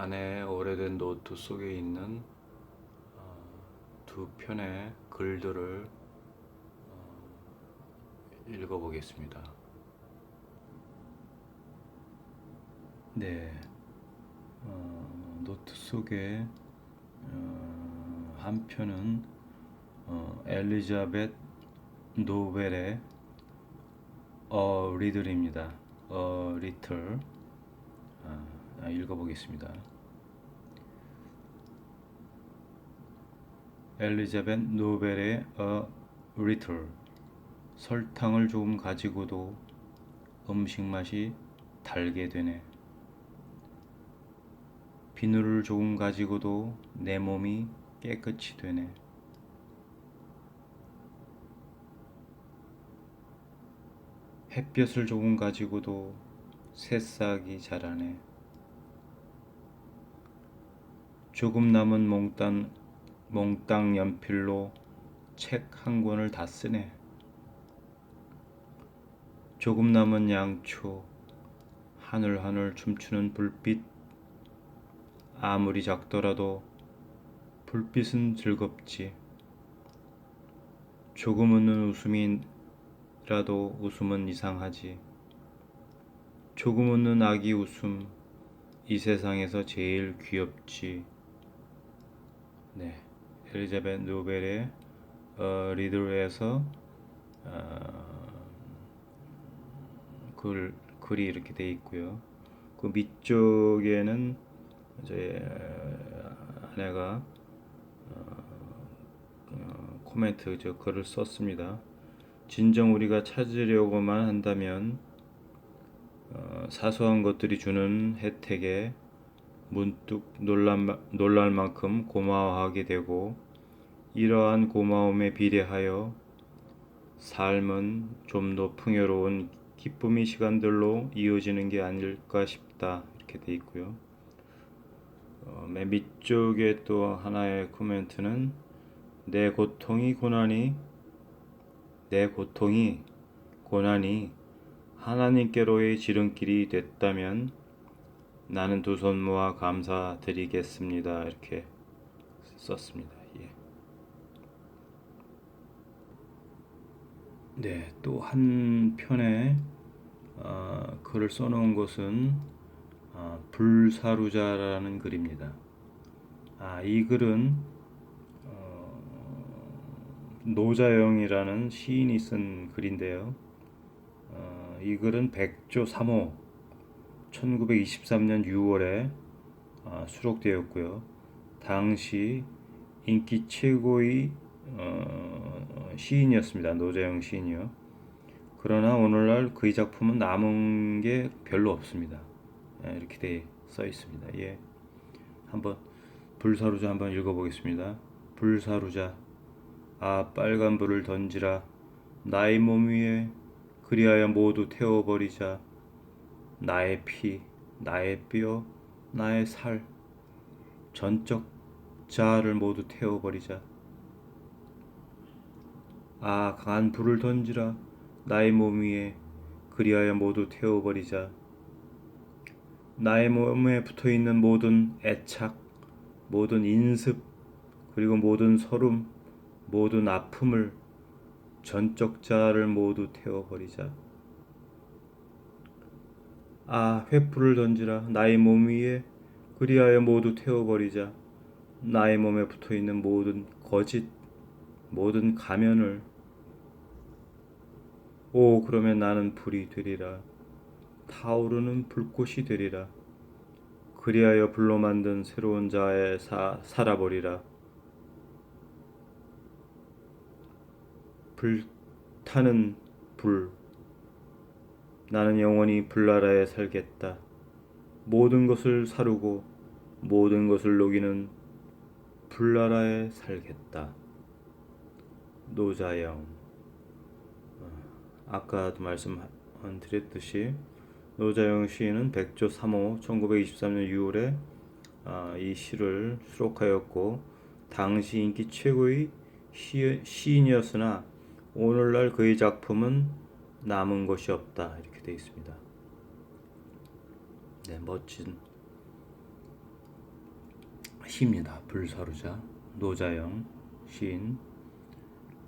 안에 오래된 노트 속에 있는 어, 두 편의 글들을 어, 읽어보겠습니다. 네, 어, 노트 속에 어, 한 편은 어, 엘리자벳 노벨의 어 리들입니다. 어 리틀 아, 읽어보겠습니다. 엘리자벳 노벨의 A Little 설탕을 조금 가지고도 음식 맛이 달게 되네. 비누를 조금 가지고도 내 몸이 깨끗이 되네. 햇볕을 조금 가지고도 새싹이 자라네. 조금 남은 몽땅, 몽땅 연필로 책 한 권을 다 쓰네. 조금 남은 양초, 하늘하늘 춤추는 불빛, 아무리 작더라도 불빛은 즐겁지. 조금 웃는 웃음이라도 웃음은 이상하지. 조금 웃는 아기 웃음, 이 세상에서 제일 귀엽지. 네, 엘리자벳 노벨의 어, 리들에서 어, 글, 글이 이렇게 돼 있고요. 그 밑쪽에는 이제 아내가 어, 어, 코멘트 저 글을 썼습니다. 진정 우리가 찾으려고만 한다면 어, 사소한 것들이 주는 혜택에 문득 놀란, 놀랄 만큼 고마워하게 되고 이러한 고마움에 비례하여 삶은 좀 더 풍요로운 기쁨의 시간들로 이어지는 게 아닐까 싶다 이렇게 돼 있고요. 어, 맨 밑쪽에 또 하나의 코멘트는 내 고통이 고난이 내 고통이 고난이 하나님께로의 지름길이 됐다면 나는 두 손 모아 감사드리겠습니다. 이렇게 썼습니다. 예. 네, 또 한 편에 어, 글을 써놓은 것은 어, 불사루자라는 글입니다. 아, 이 글은 어, 노자영이라는 시인이 쓴 글인데요. 어, 이 글은 백조 3호 1923년 6월에 어, 수록되었고요. 당시 인기 최고의 어, 시인이었습니다. 노자영 시인이요. 그러나 오늘날 그의 작품은 남은 게 별로 없습니다. 예, 이렇게 돼 써 있습니다. 예. 한번 불사루자 한번 읽어보겠습니다. 불사루자 아 빨간 불을 던지라 나의 몸 위에 그리하여 모두 태워버리자 나의 피 나의 뼈 나의 살 전적 자아를 모두 태워버리자. 아 강한 불을 던지라. 나의 몸 위에 그리하여 모두 태워버리자. 나의 몸에 붙어 있는 모든 애착, 모든 인습, 그리고 모든 서름, 모든 아픔을 전적 자아를 모두 태워버리자. 아, 횃불을 던지라 나의 몸 위에 그리하여 모두 태워버리자. 나의 몸에 붙어 있는 모든 거짓, 모든 가면을 오, 그러면 나는 불이 되리라. 타오르는 불꽃이 되리라. 그리하여 불로 만든 새로운 자에 사, 살아버리라. 불타는 불. 나는 영원히 불나라에 살겠다. 모든 것을 사르고 모든 것을 녹이는 불나라에 살겠다. 노자영. 어, 아까도 말씀드렸듯이 노자영 시인은 백조 3호 1923년 6월에 아, 이 시를 수록하였고 당시 인기 최고의 시, 시인이었으나 오늘날 그의 작품은 남은 것이 없다 이렇게 되어 있습니다. 네, 멋진 키입니다. 불사루자. 노자영 시인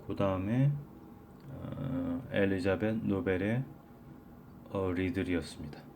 그 다음에 어, 엘리자벳 노벨의 어, 리들이었습니다.